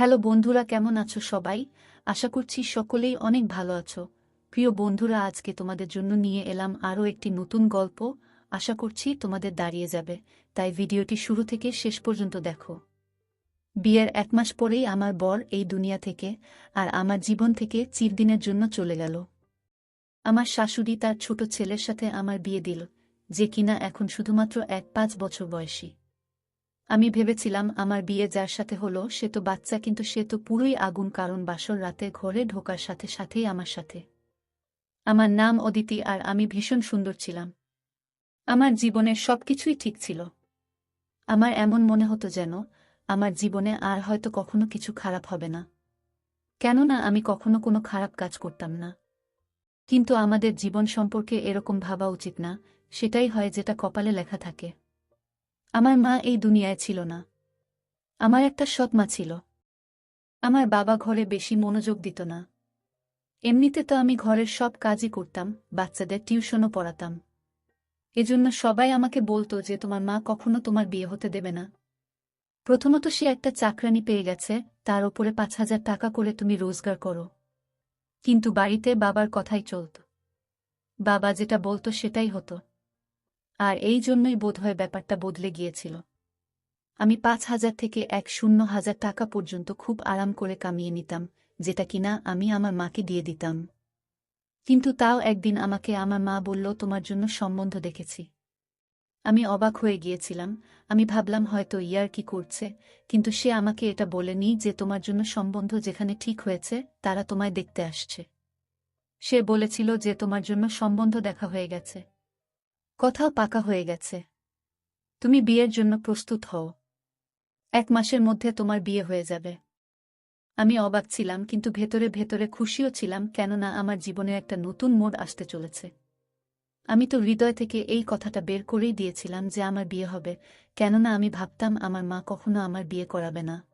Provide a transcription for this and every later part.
Hello বন্ধুরা, কেমন আছো সবাই? আশা করছি সকলেই অনেক ভালো আছো। প্রিয় বন্ধুরা, আজকে তোমাদের জন্য নিয়ে এলাম আরও একটি নতুন গল্প। আশা করছি তোমাদের দাঁড়িয়ে যাবে। তাই ভিডিওটি শুরু থেকে শেষ পর্যন্ত দেখো। বিয়ের এক মাস পরেই আমার বর এই দুনিয়া থেকে আর আমার জীবন থেকে চিরদিনের জন্য চলে গেল। আমার শাশুড়ি তার ছোট ছেলের সাথে আমার বিয়ে দিল, যে কিনা এখন শুধুমাত্র এক পাঁচ বছর বয়সী। আমি ভেবেছিলাম আমার বিয়ে যার সাথে হলো, সে তো বাচ্চা কিন্তু সে তো পুরোই আগুন কারণ বাসর রাতে ঘরে ঢোকার সাথে সাথেই আমার সাথে। আমার নাম অদিতি আর আমি ভীষণ সুন্দর ছিলাম। আমার জীবনের সবকিছুই ঠিক ছিল। আমার এমন মনে হতো যেন আমার জীবনে আর হয়তো কখনো কিছু খারাপ হবে না। কেননা আমি কখনো কোনো খারাপ কাজ করতাম না। কিন্তু আমাদের জীবন সম্পর্কে এরকম ভাবা উচিত না, সেটাই হয় যেটা কপালে লেখা থাকে। আমার মা এই দুনিয়ায় ছিল না। আমার একটা সৎ মা ছিল। আমার বাবা ঘরে বেশি মনোযোগ দিত না। এমনিতে তো আমি ঘরের সব কাজই করতাম, বাচ্চাদের টিউশনও পড়াতাম। এজন্য সবাই আমাকে বলতো যে তোমার মা কখনো তোমার বিয়ে হতে দেবে না। প্রথমত সে একটা চাকরানি পেয়ে গেছে, তার ওপরে পাঁচ হাজার টাকা করে তুমি রোজগার করো। কিন্তু বাড়িতে বাবার কথাই চলত। বাবা যেটা বলতো সেটাই হতো। আর এই জন্যই বোধহয় ব্যাপারটা বদলে গিয়েছিল। আমি পাঁচ হাজার থেকে এক শূন্য হাজার টাকা পর্যন্ত খুব আরাম করে কামিয়ে নিতাম, যেটা কিনা আমি আমার মাকে দিয়ে দিতাম। কিন্তু তাও একদিন আমাকে আমার মা বলল, তোমার জন্য সম্বন্ধ দেখেছি। আমি অবাক হয়ে গিয়েছিলাম। আমি ভাবলাম, হয়তো ইয়ার কি করছে? কিন্তু সে আমাকে এটা বলেনি যে, তোমার জন্য সম্বন্ধ যেখানে ঠিক হয়েছে, তারা তোমায় দেখতে আসছে। সে বলেছিল যে, তোমার জন্য সম্বন্ধ দেখা হয়ে গেছে। কথাও পাকা হয়ে গেছে। তুমি বিয়ের জন্য প্রস্তুত হও। এক মাসের মধ্যে তোমার বিয়ে হয়ে যাবে। আমি অবাক ছিলাম, কিন্তু ভেতরে ভেতরে খুশিও ছিলাম, কেননা আমার জীবনে একটা নতুন মোড় আসতে চলেছে। আমি তো হৃদয় থেকে এই কথাটা বের করেই দিয়েছিলাম যে আমার বিয়ে হবে, কেননা আমি ভাবতাম আমার মা কখনো আমার বিয়ে করাবে না।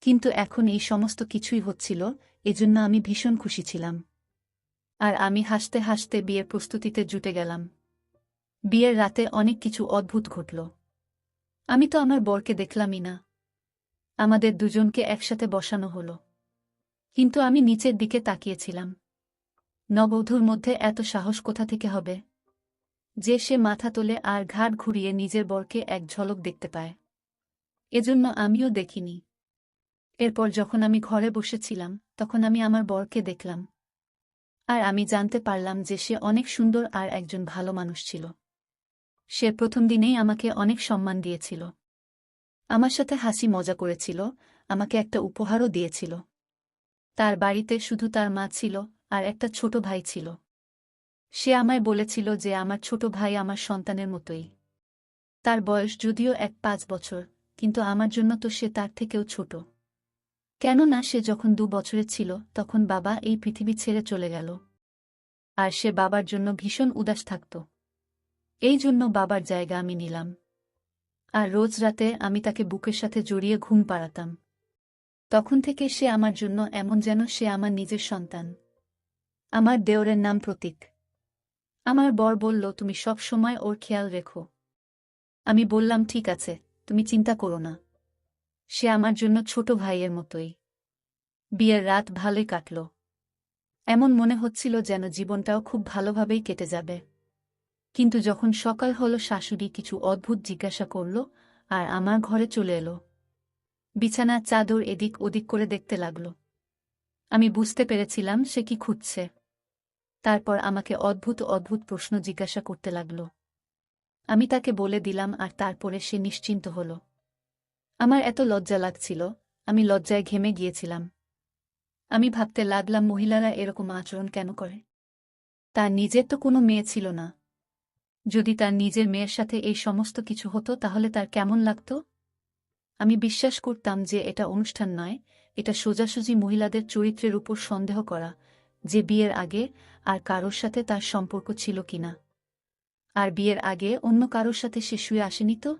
কিন্তু এখন এই সমস্ত কিছুই হচ্ছিল, এজন্য আমি ভীষণ খুশি ছিলাম। আর আমি হাসতে হাসতে বিয়ের প্রস্তুতিতে জুটে গেলাম। বিয়ের রাতে অনেক কিছু অদ্ভুত ঘটল। আমি তো আমার বরকে দেখলামই না। আমাদের দুজনকে একসাথে বসানো হলো। কিন্তু আমি নিচের দিকে তাকিয়েছিলাম। নবধূর মধ্যে এত সাহস কোথা থেকে হবে? যে সে মাথা তোলে আর ঘাট ঘুরিয়ে নিজের বরকে এক ঝলক দেখতে পায়। এজন্য আমিও দেখিনি। এরপর যখন আমি ঘরে বসেছিলাম, তখন আমি আমার বরকে দেখলাম। আর আমি জানতে পারলাম যে সে অনেক সুন্দর আর একজন ভালো মানুষ ছিল। সে প্রথম দিনেই আমাকে অনেক সম্মান দিয়েছিল। আমার সাথে হাসি মজা করেছিল, আমাকে একটা উপহারও দিয়েছিল। তার বাড়িতে শুধু তার মা ছিল আর একটা ছোট ভাই ছিল। সে আমায় বলেছিল যে আমার ছোট ভাই আমার সন্তানের মতোই। তার বয়স যদিও এক পাঁচ বছর, কিন্তু আমার জন্য তো সে তার থেকেও ছোট। কেননা সে যখন দু বছরের ছিল, তখন বাবা এই পৃথিবী ছেড়ে চলে গেল। আর সে বাবার জন্য ভীষণ উদাস থাকত। এই জন্য বাবার জায়গা আমি নিলাম। আর রোজ রাতে আমি তাকে বুকের সাথে জড়িয়ে ঘুম পাড়াতাম। তখন থেকে সে আমার জন্য এমন যেন সে আমার নিজের সন্তান। আমার দেওরের নাম প্রতীক। আমার বর বলল, তুমি সব সময় ওর খেয়াল রেখো। আমি বললাম, ঠিক আছে, তুমি চিন্তা করো না। সে আমার জন্য ছোট ভাইয়ের মতোই। বিয়ের রাত ভালোই কাটল। এমন মনে হচ্ছিল যেন জীবনটাও খুব ভালোভাবেই কেটে যাবে। কিন্তু যখন সকাল হল, শাশুড়ি কিছু অদ্ভুত জিজ্ঞাসা করল আর আমার ঘরে চলে এলো। বিছানার চাদর এদিক ওদিক করে দেখতে লাগল। আমি বুঝতে পেরেছিলাম সে কি খুঁজছে। তারপর আমাকে অদ্ভুত অদ্ভুত প্রশ্ন জিজ্ঞাসা করতে লাগল। আমি তাকে বলে দিলাম আর তারপরে সে নিশ্চিন্ত হল। আমার এত লজ্জা লাগছিল, আমি লজ্জায় ঘেমে গিয়েছিলাম। আমি ভাবতে লাগলাম, মহিলারা এরকম আচরণ কেন করে? তার নিজের তো কোনো মেয়ে ছিল না। যদি তার নিজের মেয়ের সাথে এই সমস্ত কিছু হতো, তাহলে তার কেমন লাগত? আমি বিশ্বাস করতাম যে এটা অনুষ্ঠান নয়, এটা সোজাসুজি মহিলাদের চরিত্রের উপর সন্দেহ করা, যে বিয়ের আগে আর কারোর সাথে তার সম্পর্ক ছিল কিনা। আর বিয়ের আগে অন্য কারোর সাথে সে শুয়ে আসেনি তো?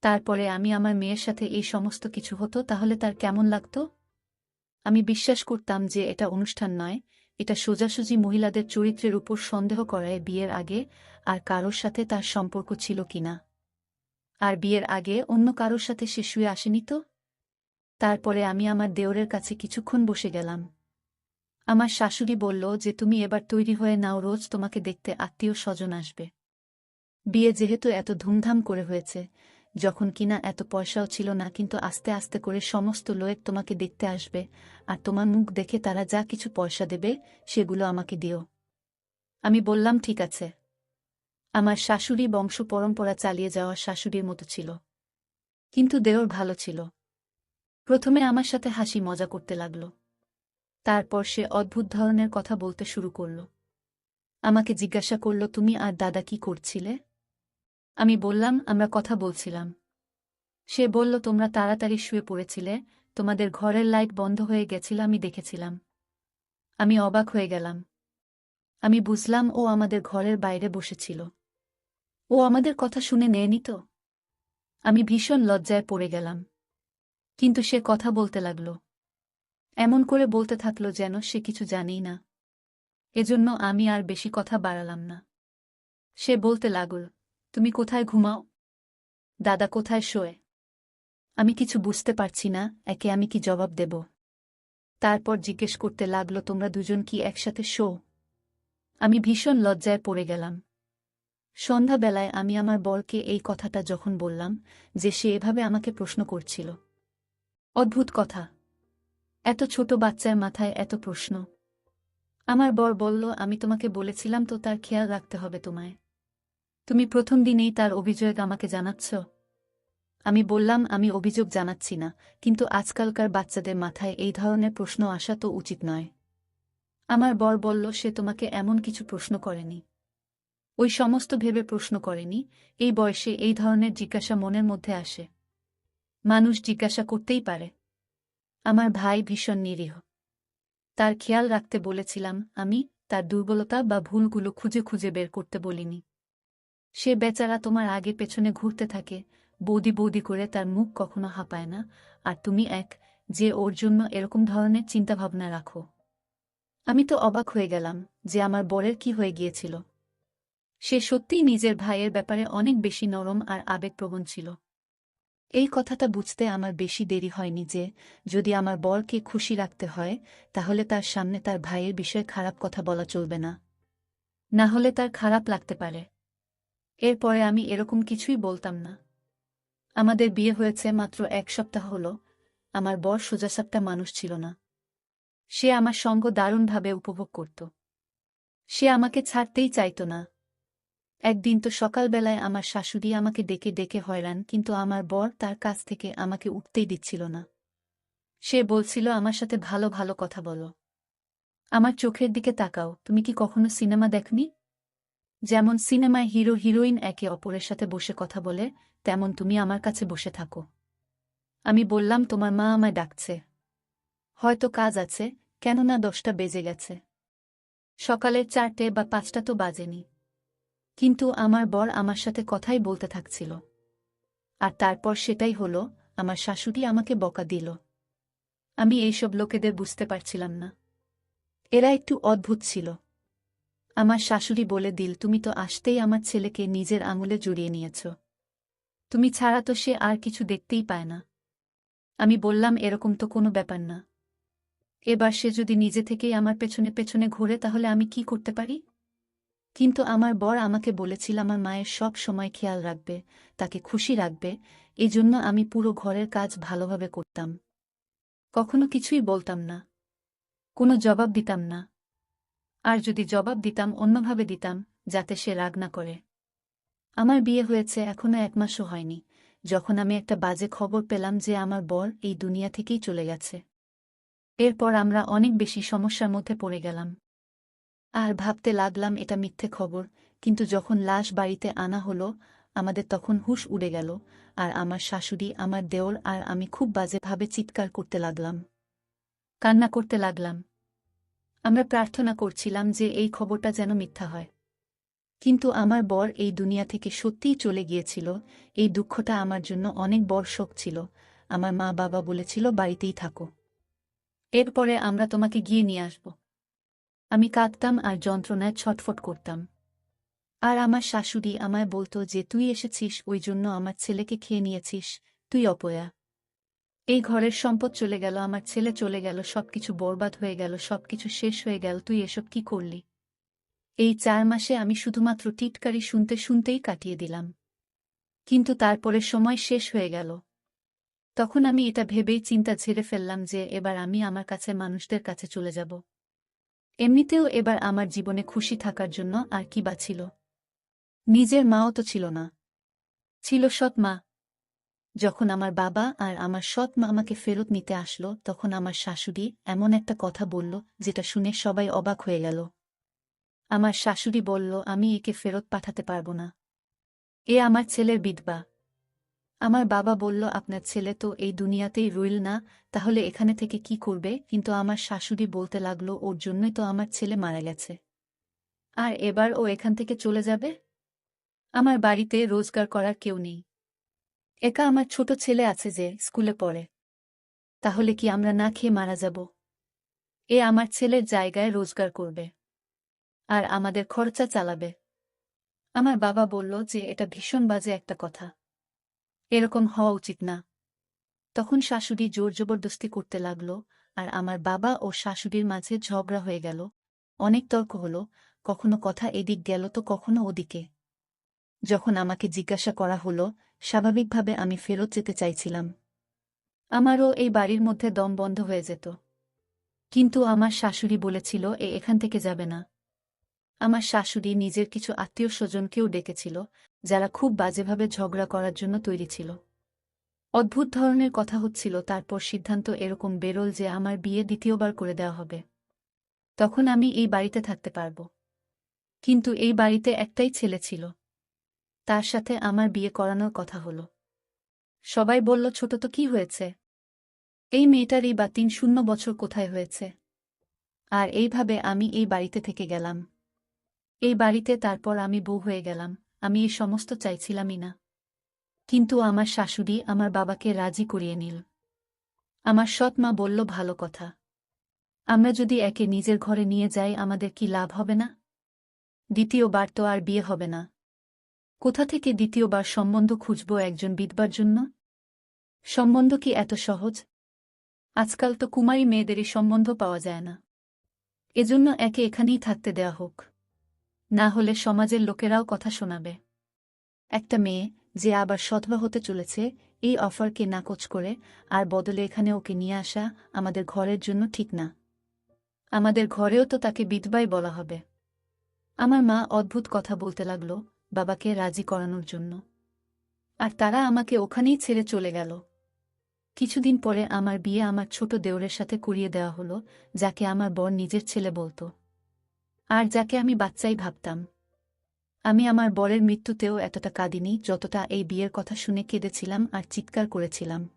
তারপরে আমি আমার মেয়ের সাথে এই সমস্ত কিছু হতো, তাহলে তার কেমন লাগত? আমি বিশ্বাস করতাম যে এটা অনুষ্ঠান নয় এটা সোজাসুজি মহিলাদের চরিত্রের উপর সন্দেহ করায় বিয়ের আগে আর কারোর সাথে তার সম্পর্ক ছিল কিনা। আর বিয়ের আগে অন্য কারোর সাথে সে শুয়ে আসেনি তো? তারপরে আমি আমার দেওরের কাছে কিছুক্ষণ বসে গেলাম। আমার শাশুড়ি বলল যে, তুমি এবার তৈরি হয়ে নাও, রোজ তোমাকে দেখতে আত্মীয় স্বজন আসবে। বিয়ে যেহেতু এত ধুমধাম করে হয়েছে যখন কিনা এত পয়সাও ছিল না, কিন্তু আস্তে আস্তে করে সমস্ত লোক তোমাকে দেখতে আসবে, আর তোমার মুখ দেখে তারা যা কিছু পয়সা দেবে, সেগুলো আমাকে দিও। আমি বললাম, ঠিক আছে। আমার শাশুড়ি বংশ পরম্পরা চালিয়ে যাওয়া শাশুড়ির মতো ছিল। কিন্তু দেওর ভালো ছিল। প্রথমে আমার সাথে হাসি মজা করতে লাগল। তারপর সে অদ্ভুত ধরনের কথা বলতে শুরু করল। আমাকে জিজ্ঞাসা করল, তুমি আর দাদা কি করছিলে? আমি বললাম, আমরা কথা বলছিলাম। সে বলল, তোমরা তাড়াতাড়ি শুয়ে পড়েছিলে, তোমাদের ঘরের লাইট বন্ধ হয়ে গেছিল, আমি দেখেছিলাম। আমি অবাক হয়ে গেলাম। আমি বুঝলাম, ও আমাদের ঘরের বাইরে বসেছিল। ও আমাদের কথা শুনে নেয়নি তো? আমি ভীষণ লজ্জায় পড়ে গেলাম। কিন্তু সে কথা বলতে লাগল। এমন করে বলতে থাকল যেন সে কিছু জানেই না। এজন্য আমি আর বেশি কথা বাড়ালাম না। সে বলতে লাগল তুমি কোথায় ঘুমাও? দাদা কোথায় শোয়ে? আমি কিছু বুঝতে পারছি না, একে আমি কি জবাব দেব? তারপর জিজ্ঞেস করতে লাগল, তোমরা দুজন কি একসাথে শো? আমি ভীষণ লজ্জায় পড়ে গেলাম। সন্ধ্যাবেলায় আমি আমার বরকে এই কথাটা যখন বললাম, যে সে এভাবে আমাকে প্রশ্ন করছিল। অদ্ভুত কথা। এত ছোট বাচ্চার মাথায় এত প্রশ্ন। আমার বর বলল, আমি তোমাকে বলেছিলাম তো তার খেয়াল রাখতে হবে তোমায়। তুমি প্রথম দিনেই তার অভিযোগ আমাকে জানাচ্ছ? আমি বললাম, আমি অভিযোগ জানাচ্ছি না, কিন্তু আজকালকার বাচ্চাদের মাথায় এই ধরনের প্রশ্ন আসা তো উচিত নয়। আমার বর বলল, সে তোমাকে এমন কিছু প্রশ্ন করেনি। ওই সমস্ত ভেবে প্রশ্ন করেনি। এই বয়সে এই ধরনের জিজ্ঞাসা মনের মধ্যে আসে। মানুষ জিজ্ঞাসা করতেই পারে। আমার ভাই ভীষণ নিরীহ। তার খেয়াল রাখতে বলেছিলাম, আমি তার দুর্বলতা বা ভুলগুলো খুঁজে খুঁজে বের করতে বলিনি। সে বেচারা তোমার আগে পেছনে ঘুরতে থাকে। বৌদি বৌদি করে তার মুখ কখনো হাঁপায় না। আর তুমি এক, যে ওর জন্য এরকম ধরনের চিন্তাভাবনা রাখো। আমি তো অবাক হয়ে গেলাম যে আমার বরের কি হয়ে গিয়েছিল। সে সত্যিই নিজের ভাইয়ের ব্যাপারে অনেক বেশি নরম আর আবেগপ্রবণ ছিল। এই কথাটা বুঝতে আমার বেশি দেরি হয়নি যে, যদি আমার বরকে খুশি রাখতে হয়, তাহলে তার সামনে তার ভাইয়ের বিষয়ে খারাপ কথা বলা চলবে না। না হলে তার খারাপ লাগতে পারে। এরপরে আমি এরকম কিছুই বলতাম না। আমাদের বিয়ে হয়েছে মাত্র এক সপ্তাহ হল, আমার বর সোজাসাপটা মানুষ ছিল না। সে আমার সঙ্গ দারুণভাবে উপভোগ করত। সে আমাকে ছাড়তেই চাইত না। একদিন তো সকালবেলায় আমার শাশুড়ি আমাকে ডেকে ডেকে হয়রান, কিন্তু আমার বর তার কাছ থেকে আমাকে উঠতেই দিচ্ছিল না। সে বলছিল, আমার সাথে ভালো ভালো কথা বলো। আমার চোখের দিকে তাকাও। তুমি কি কখনো সিনেমা দেখনি? যেমন সিনেমায় হিরো হিরোইন একে অপরের সাথে বসে কথা বলে, তেমন তুমি আমার কাছে বসে থাকো। আমি বললাম, তোমার মা আমায় ডাকছে। হয়তো কাজ আছে, কেননা দশটা বেজে গেছে। সকালের চারটে বা পাঁচটা তো বাজেনি। কিন্তু আমার বর আমার সাথে কথাই বলতে থাকছিল। আর তারপর সেটাই হলো, আমার শাশুড়ি আমাকে বকা দিল। আমি এইসব লোকেদের বুঝতে পারছিলাম না। এরা একটু অদ্ভুত ছিল। আমার শাশুড়ি বলে দিল, তুমি তো আসতেই আমার ছেলেকে নিজের আঙুলে জড়িয়ে নিয়েছ। তুমি ছাড়া তো সে আর কিছু দেখতেই পায় না। আমি বললাম, এরকম তো কোনো ব্যাপার না। এবার সে যদি নিজে থেকেই আমার পেছনে পেছনে ঘোরে, তাহলে আমি কি করতে পারি? কিন্তু আমার বর আমাকে বলেছিল, আমার মায়ের সব সময় খেয়াল রাখবে, তাকে খুশি রাখবে। এজন্য আমি পুরো ঘরের কাজ ভালোভাবে করতাম। কখনো কিছুই বলতাম না। কোনো জবাব দিতাম না। আর যদি জবাব দিতাম অন্যভাবে দিতাম, যাতে সে রাগ না করে। আমার বিয়ে হয়েছে এখনও এক মাসও হয়নি, যখন আমি একটা বাজে খবর পেলাম যে আমার বর এই দুনিয়া থেকেই চলে গেছে। এরপর আমরা অনেক বেশি সমস্যার মধ্যে পড়ে গেলাম। আর ভাবতে লাগলাম এটা মিথ্যে খবর, কিন্তু যখন লাশ বাড়িতে আনা হলো, আমাদের তখন হুশ উড়ে গেল, আর আমার শাশুড়ি, আমার দেওর আর আমি খুব বাজেভাবে চিৎকার করতে লাগলাম। কান্না করতে লাগলাম। আমরা প্রার্থনা করছিলাম যে এই খবরটা যেন মিথ্যা হয়। কিন্তু আমার বর এই দুনিয়া থেকে সত্যিই চলে গিয়েছিল। এই দুঃখটা আমার জন্য অনেক বড় শোক ছিল। আমার মা বাবা বলেছিল, বাড়িতেই থাকো। এরপরে আমরা তোমাকে গিয়ে নিয়ে আসব। আমি কাঁদতাম আর যন্ত্রণায় ছটফট করতাম। আর আমার শাশুড়ি আমায় বলতো যে, তুই এসেছিস, ওই জন্য আমার ছেলেকে খেয়ে নিয়েছিস। তুই অপয়া। এই ঘরের সম্পদ চলে গেল, আমার ছেলে চলে গেল, সবকিছু বরবাদ হয়ে গেল, সবকিছু শেষ হয়ে গেল, তুই এসব কি করলি? এই চার মাসে আমি শুধুমাত্র টিটকারি শুনতে শুনতেই কাটিয়ে দিলাম। কিন্তু তারপরে সময় শেষ হয়ে গেল। তখন আমি এটা ভেবেই চিন্তা ঝেড়ে ফেললাম যে এবার আমি আমার কাছে মানুষদের কাছে চলে যাব। এমনিতেও এবার আমার জীবনে খুশি থাকার জন্য আর কি বা ছিল? নিজের মাও তো ছিল না। ছিল সৎ মা যখন আমার বাবা আর আমার সৎ মা আমাকে ফেরত নিতে আসলো, তখন আমার শাশুড়ি এমন একটা কথা বলল, যেটা শুনে সবাই অবাক হয়ে গেল। আমার শাশুড়ি বলল, আমি একে ফেরত পাঠাতে পারব না। এ আমার ছেলের বিধবা। আমার বাবা বলল, আপনার ছেলে তো এই দুনিয়াতেই রইল না, তাহলে এখানে থেকে কি করবে? কিন্তু আমার শাশুড়ি বলতে লাগল, ওর জন্যই তো আমার ছেলে মারা গেছে। আর এবার ও এখান থেকে চলে যাবে? আমার বাড়িতে রোজগার করার কেউ নেই। একা আমার ছোট ছেলে আছে যে স্কুলে পড়ে। তাহলে কি আমরা না খেয়ে মারা যাব? এ আমার ছেলের জায়গায় রোজগার করবে। আর আমাদের খরচা চালাবে। আমার বাবা বলল যে এটা ভীষণ বাজে একটা কথা। এরকম হওয়া উচিত না। তখন শাশুড়ি জোর জবরদস্তি করতে লাগল আর আমার বাবা ও শাশুড়ির মাঝে ঝগড়া হয়ে গেল। অনেক তর্ক হল, কখনো কথা এদিক গেল তো কখনো ওদিকে। যখন আমাকে জিজ্ঞাসা করা হলো স্বাভাবিকভাবে আমি ফেরত যেতে চাইছিলাম। আমারও এই বাড়ির মধ্যে দম বন্ধ হয়ে যেত। কিন্তু আমার শাশুড়ি বলেছিল, এ এখান থেকে যাবে না। আমার শাশুড়ি নিজের কিছু আত্মীয় স্বজনকেও ডেকেছিল, যারা খুব বাজেভাবে ঝগড়া করার জন্য তৈরি ছিল। অদ্ভুত ধরনের কথা হচ্ছিল, তারপর সিদ্ধান্ত এরকম বেরোল যে আমার বিয়ে দ্বিতীয়বার করে দেওয়া হবে। তখন আমি এই বাড়িতে থাকতে পারব। কিন্তু এই বাড়িতে একটাই ছেলে ছিল। তার সাথে আমার বিয়ে করানোর কথা হল। সবাই বলল, ছোট তো কি হয়েছে? এই মেয়েটারই বা তিন শূন্য বছর কোথায় হয়েছে? আর এইভাবে আমি এই বাড়িতে থেকে গেলাম। এই বাড়িতে তারপর আমি বউ হয়ে গেলাম। আমি এই সমস্ত চাইছিলামই না। কিন্তু আমার শাশুড়ি আমার বাবাকে রাজি করিয়ে নিল। আমার সৎ মা বলল, ভালো কথা। আমরা যদি একে নিজের ঘরে নিয়ে যাই, আমাদের কি লাভ হবে না? দ্বিতীয়বার তো আর বিয়ে হবে না। কোথা থেকে দ্বিতীয়বার সম্বন্ধ খুঁজব একজন বিধবার জন্য? সম্বন্ধ কি এত সহজ? আজকাল তো কুমারী মেয়েদেরই সম্বন্ধ পাওয়া যায় না। এজন্য একে এখানেই থাকতে দেয়া হোক। না হলে সমাজের লোকেরাও কথা শোনাবে। একটা মেয়ে যে আবার সৎবা হতে চলেছে, এই অফারকে নাকচ করে আর বদলে এখানে ওকে নিয়ে আসা আমাদের ঘরের জন্য ঠিক না। আমাদের ঘরেও তো তাকে বিধবাই বলা হবে। আমার মা অদ্ভুত কথা বলতে লাগল বাবাকে রাজি করানোর জন্য। আর তারা আমাকে ওখানেই ছেড়ে চলে গেল। কিছুদিন পরে আমার বিয়ে আমার ছোট দেওরের সাথে করিয়ে দেওয়া হলো, যাকে আমার বর নিজের ছেলে বলতো। আর যাকে আমি বাচ্চাই ভাবতাম। আমি আমার বরের মৃত্যুতেও এতটা কাঁদিনি যতটা এই বিয়ের কথা শুনে কেঁদেছিলাম আর চিৎকার করেছিলাম।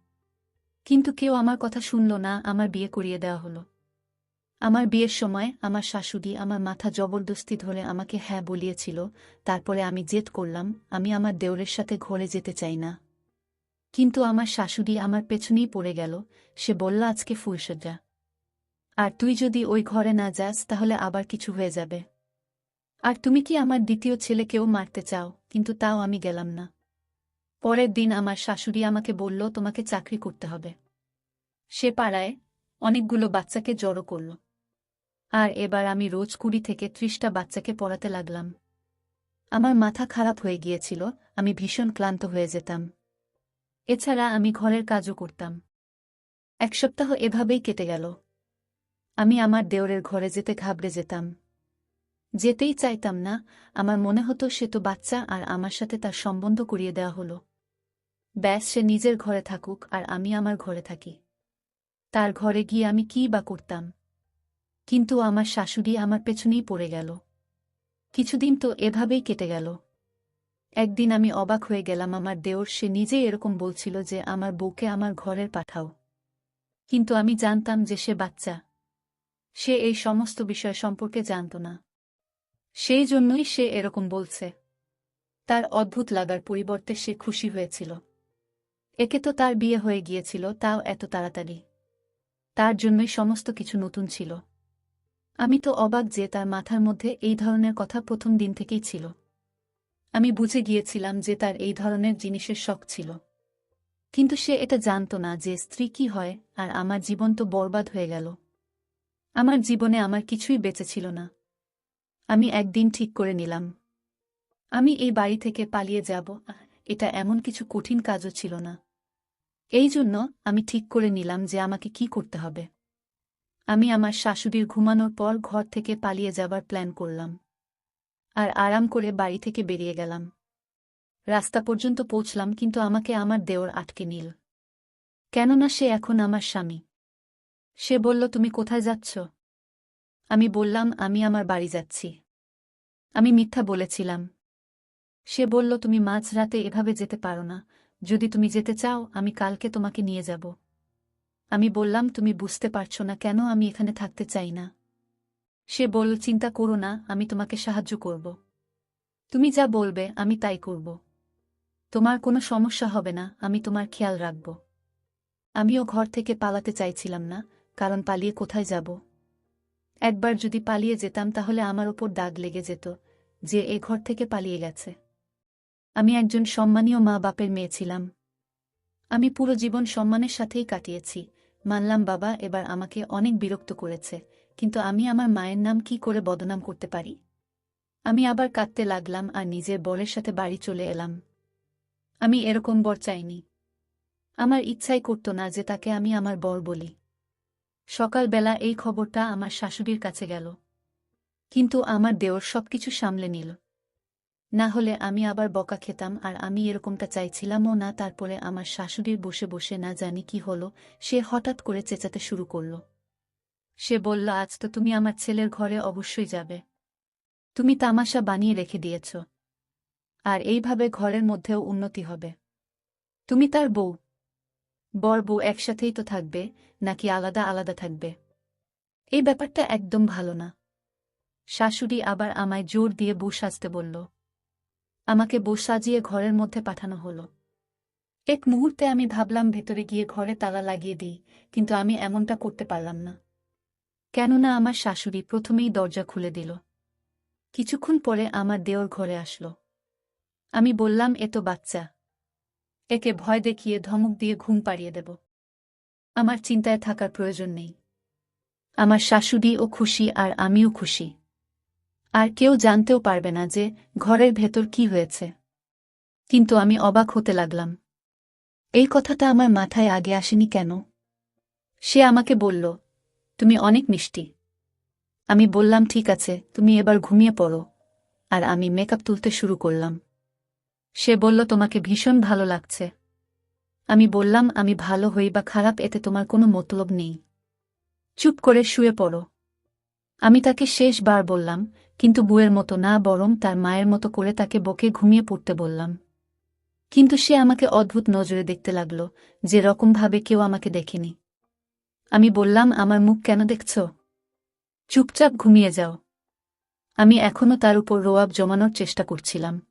কিন্তু কেউ আমার কথা শুনল না, আমার বিয়ে করিয়ে দেওয়া হলো। আমার বিয়ের সময় আমার শাশুড়ি আমার মাথা জবরদস্তি ধরে আমাকে হ্যাঁ বলিয়েছিল, তারপরে আমি জেদ করলাম, আমি আমার দেওরের সাথে ঘরে যেতে চাই না। কিন্তু আমার শাশুড়ি আমার পেছনেই পড়ে গেল, সে বলল, আজকে ফুলসজ্জা আর তুই যদি ওই ঘরে না যাস, তাহলে আবার কিছু হয়ে যাবে। আর তুমি কি আমার দ্বিতীয় ছেলেকেও মারতে চাও? কিন্তু তাও আমি গেলাম না। পরের দিন আমার শাশুড়ি আমাকে বলল, তোমাকে চাকরি করতে হবে। সে পাড়ায় অনেকগুলো বাচ্চাকে জড়ো করল। আর এবার আমি রোজ কুড়ি থেকে ত্রিশটা বাচ্চাকে পড়াতে লাগলাম। আমার মাথা খারাপ হয়ে গিয়েছিল, আমি ভীষণ ক্লান্ত হয়ে যেতাম। এছাড়া আমি ঘরের কাজও করতাম। এক সপ্তাহ এভাবেই কেটে গেল। আমি আমার দেওরের ঘরে যেতে ঘাবড়ে যেতাম। যেতেই চাইতাম না, আমার মনে হতো সে তো বাচ্চা আর আমার সাথে তার সম্বন্ধ করিয়ে দেওয়া হলো। ব্যাস, সে নিজের ঘরে থাকুক আর আমি আমার ঘরে থাকি। তার ঘরে গিয়ে আমি কি বা করতাম? কিন্তু আমার শাশুড়ি আমার পেছনেই পড়ে গেল। কিছুদিন তো এভাবেই কেটে গেল। একদিন আমি অবাক হয়ে গেলাম আমার দেওর, সে নিজেই এরকম বলছিল যে আমার বউকে আমার ঘরের পাঠাও। কিন্তু আমি জানতাম যে সে বাচ্চা। সে এই সমস্ত বিষয় সম্পর্কে জানত না। সেই জন্যই সে এরকম বলছে। তার অদ্ভুত লাগার পরিবর্তে সে খুশি হয়েছিল। একে তো তার বিয়ে হয়ে গিয়েছিল, তাও এত তাড়াতাড়ি। তার জন্যই সমস্ত কিছু নতুন ছিল। আমি তো অবাক যে তার মাথার মধ্যে এই ধরনের কথা প্রথম দিন থেকেই ছিল। আমি বুঝে গিয়েছিলাম যে তার এই ধরনের জিনিসের শখ ছিল। কিন্তু সে এটা জানত না যে স্ত্রী কি হয় আর আমার জীবন তো বরবাদ হয়ে গেল। আমার জীবনে আমার কিছুই বেঁচে ছিল না। আমি একদিন ঠিক করে নিলাম। আমি এই বাড়ি থেকে পালিয়ে যাব। এটা এমন কিছু কঠিন কাজও ছিল না। এই জন্য আমি ঠিক করে নিলাম যে আমাকে কি করতে হবে। আমি আমার শাশুড়ির ঘুমানোর পর ঘর থেকে পালিয়ে যাবার প্ল্যান করলাম। আর আরাম করে বাড়ি থেকে বেরিয়ে গেলাম। রাস্তা পর্যন্ত পৌঁছলাম, কিন্তু আমাকে আমার দেওর আটকে নিল। কেননা সে এখন আমার স্বামী। সে বলল, তুমি কোথায় যাচ্ছ? আমি বললাম, আমি আমার বাড়ি যাচ্ছি। আমি মিথ্যা বলেছিলাম। সে বলল, তুমি মাঝরাতে এভাবে যেতে পারো না। যদি তুমি যেতে চাও, আমি কালকে তোমাকে নিয়ে যাব। আমি বললাম, তুমি বুঝতে পারছ না কেন আমি এখানে থাকতে চাই না? সে বলল, চিন্তা করো না, আমি তোমাকে সাহায্য করব। তুমি যা বলবে, আমি তাই করব। তোমার কোনো সমস্যা হবে না, আমি তোমার খেয়াল রাখব। আমিও ঘর থেকে পালাতে চাইছিলাম না, কারণ পালিয়ে কোথায় যাব? একবার যদি পালিয়ে যেতাম, তাহলে আমার ওপর দাগ লেগে যেত, যে এ ঘর থেকে পালিয়ে গেছে। আমি একজন সম্মানীয় মা বাপের মেয়ে ছিলাম। আমি পুরো জীবন সম্মানের সাথেই কাটিয়েছি মানলাম, বাবা, এবার আমাকে অনেক বিরক্ত করেছে, কিন্তু আমি আমার মায়ের নাম কি করে বদনাম করতে পারি? আমি আবার কাঁদতে লাগলাম আর নিজের বরের সাথে বাড়ি চলে এলাম। আমি এরকম বর চাইনি। আমার ইচ্ছাই করত না যে তাকে আমি আমার বর বলি। সকালবেলা এই খবরটা আমার শাশুড়ির কাছে গেল। কিন্তু আমার দেওর সবকিছু সামলে নিল। না হলে আমি আবার বকা খেতাম আর আমি এরকমটা চাইছিলামও না। তারপরে আমার শাশুড়ির বসে বসে না জানি কি হলো, সে হঠাৎ করে চেঁচাতে শুরু করল। সে বলল, আজ তো তুমি আমার ছেলের ঘরে অবশ্যই যাবে। তুমি তামাশা বানিয়ে রেখে দিয়েছ। আর এইভাবে ঘরের মধ্যেও উন্নতি হবে। তুমি তার বউ। বর বউ একসাথেই তো থাকবে, নাকি আলাদা আলাদা থাকবে? এই ব্যাপারটা একদম ভালো না। শাশুড়ি আবার আমায় জোর দিয়ে বউ সাজতে বলল আমাকে বউ সাজিয়ে ঘরের মধ্যে পাঠানো হলো। এক মুহূর্তে আমি ভাবলাম ভেতরে গিয়ে ঘরে তালা লাগিয়ে দিই, কিন্তু আমি এমনটা করতে পারলাম না। কেননা আমার শাশুড়ি প্রথমেই দরজা খুলে দিল। কিছুক্ষণ পরে আমার দেওর ঘরে আসলো। আমি বললাম, এ তো বাচ্চা। একে ভয় দেখিয়ে ধমক দিয়ে ঘুম পাড়িয়ে দেব। আমার চিন্তায় থাকার প্রয়োজন নেই। আমার শাশুড়িও খুশি আর আমিও খুশি। আর কেউ জানতেও পারবে না যে ঘরের ভেতর কি হয়েছে। কিন্তু আমি অবাক হতে লাগলাম। এই কথাটা আমার মাথায় আগে আসেনি কেন? সে আমাকে বলল, তুমি অনেক মিষ্টি। আমি বললাম, ঠিক আছে, তুমি এবার ঘুমিয়ে পড়ো। আর আমি মেকআপ তুলতে শুরু করলাম। সে বলল, তোমাকে ভীষণ ভালো লাগছে। আমি বললাম, আমি ভালো হই বা খারাপ, এতে তোমার কোনো মতলব নেই। চুপ করে শুয়ে পড়ো। আমি তাকে শেষবার বললাম কিন্তু বুয়ের মতো না, বরং তার মায়ের মতো করে তাকে বকে ঘুমিয়ে পড়তে বললাম। কিন্তু সে আমাকে অদ্ভুত নজরে দেখতে লাগল, যে রকমভাবে কেউ আমাকে দেখেনি। আমি বললাম, আমার মুখ কেন দেখছ? চুপচাপ ঘুমিয়ে যাও। আমি এখনও তার উপর রোয়াব জমানোর চেষ্টা করছিলাম,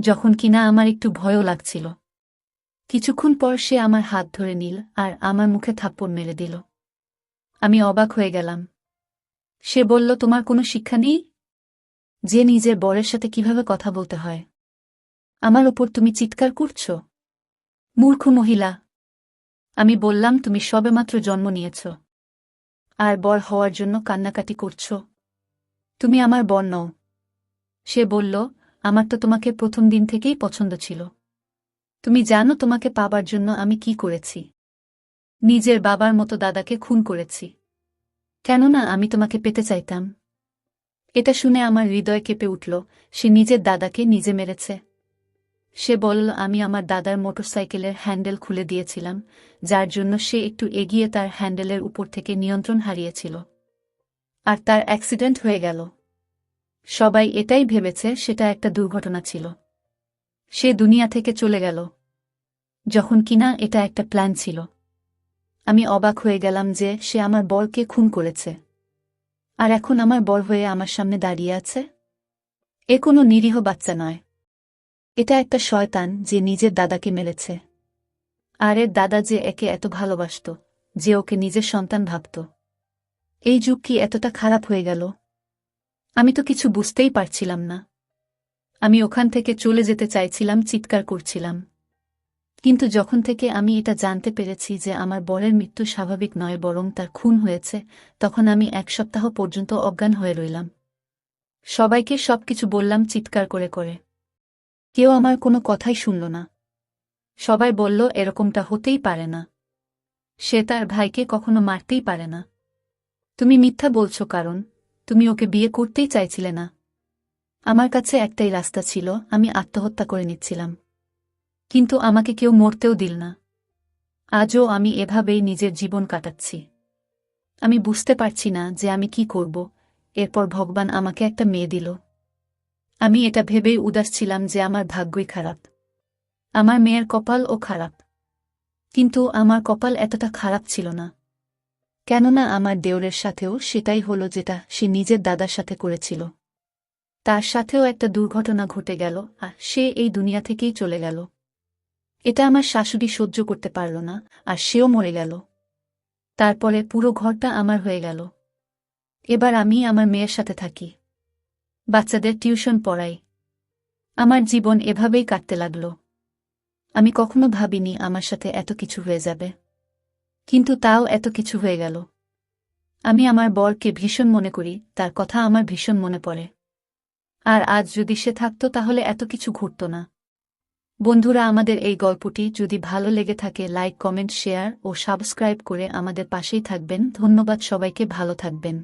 যখন কিনা আমার একটু ভয়ও লাগছিল। কিছুক্ষণ পর সে আমার হাত ধরে নিল আর আমার মুখে থাপ্পড় মেরে দিল। আমি অবাক হয়ে গেলাম। সে বলল, তোমার কোনো শিক্ষা নেই? যে নিজের বরের সাথে কীভাবে কথা বলতে হয়। আমার ওপর তুমি চিৎকার করছ? মূর্খ মহিলা, আমি বললাম তুমি সবেমাত্র জন্ম নিয়েছ। আর বর হওয়ার জন্য কান্নাকাটি করছ। তুমি আমার বর নও। সে বলল, আমার তো তোমাকে প্রথম দিন থেকেই পছন্দ ছিল। তুমি জানো তোমাকে পাবার জন্য আমি কি করেছি। নিজের বাবার মতো দাদাকে খুন করেছি। কেননা আমি তোমাকে পেতে চাইতাম। এটা শুনে আমার হৃদয় কেঁপে উঠল, সে নিজের দাদাকে নিজে মেরেছে। সে বলল, আমি আমার দাদার মোটরসাইকেলের হ্যান্ডেল খুলে দিয়েছিলাম, যার জন্য সে একটু এগিয়ে তার হ্যান্ডেলের উপর থেকে নিয়ন্ত্রণ হারিয়েছিল। আর তার অ্যাক্সিডেন্ট হয়ে গেল। সবাই এটাই ভেবেছে, সেটা একটা দুর্ঘটনা ছিল। সে দুনিয়া থেকে চলে গেল। যখন কিনা এটা একটা প্ল্যান ছিল। আমি অবাক হয়ে গেলাম যে সে আমার বরকে খুন করেছে। আর এখন আমার বর হয়ে আমার সামনে দাঁড়িয়ে আছে? এ কোনো নিরীহ বাচ্চা নয়। এটা একটা শয়তান যে নিজের দাদাকে মেরেছে। আর এর দাদা যে একে এত ভালোবাসত, যে ওকে নিজের সন্তান ভাবত। এই যুগ কি এতটা খারাপ হয়ে গেল? আমি তো কিছু বুঝতেই পারছিলাম না। আমি ওখান থেকে চলে যেতে চাইছিলাম, চিৎকার করছিলাম। কিন্তু যখন থেকে আমি এটা জানতে পেরেছি যে আমার বরের মৃত্যু স্বাভাবিক নয় বরং তার খুন হয়েছে, তখন আমি এক সপ্তাহ পর্যন্ত অজ্ঞান হয়ে রইলাম। সবাইকে সবকিছু বললাম চিৎকার করে করে। কেউ আমার কোনো কথাই শুনল না। সবাই বলল, এরকমটা হতেই পারে না। সে তার ভাইকে কখনো মারতেই পারে না। তুমি মিথ্যা বলছো কারণ, তুমি ওকে বিয়ে করতেই চাইছিলে না। আমার কাছে একটাই রাস্তা ছিল, আমি আত্মহত্যা করে নিচ্ছিলাম। কিন্তু আমাকে কেউ মরতেও দিল না। আজও আমি এভাবেই নিজের জীবন কাটাচ্ছি। আমি বুঝতে পারছি না যে আমি কি করব, এরপর ভগবান আমাকে একটা মেয়ে দিল। আমি এটা ভেবেই উদাস ছিলাম যে আমার ভাগ্যই খারাপ। আমার মেয়ের কপাল ও খারাপ। কিন্তু আমার কপাল এতটা খারাপ ছিল না। কেননা আমার দেওরের সাথেও সেটাই হলো যেটা সে নিজের দাদার সাথে করেছিল। তার সাথেও একটা দুর্ঘটনা ঘটে গেল আর সে এই দুনিয়া থেকেই চলে গেল। এটা আমার শাশুড়ি সহ্য করতে পারল না, আর সেও মরে গেল। তারপরে পুরো ঘরটা আমার হয়ে গেল। এবার আমি আমার মেয়ের সাথে থাকি। বাচ্চাদের টিউশন পড়াই। আমার জীবন এভাবেই কাটতে লাগল। আমি কখনো ভাবিনি আমার সাথে এত কিছু হয়ে যাবে। কিন্তু তাও এত কিছু হয়ে গেল। আমি আমার বরকে ভীষণ মনে করি, তার কথা আমার ভীষণ মনে পড়ে। আর আজ যদি সে থাকত তাহলে এত কিছু ঘটত না। বন্ধুরা, আমাদের এই গল্পটি যদি ভালো লেগে থাকে, লাইক, কমেন্ট, শেয়ার ও সাবস্ক্রাইব করে আমাদের পাশেই থাকবেন। ধন্যবাদ সবাইকে, ভালো থাকবেন।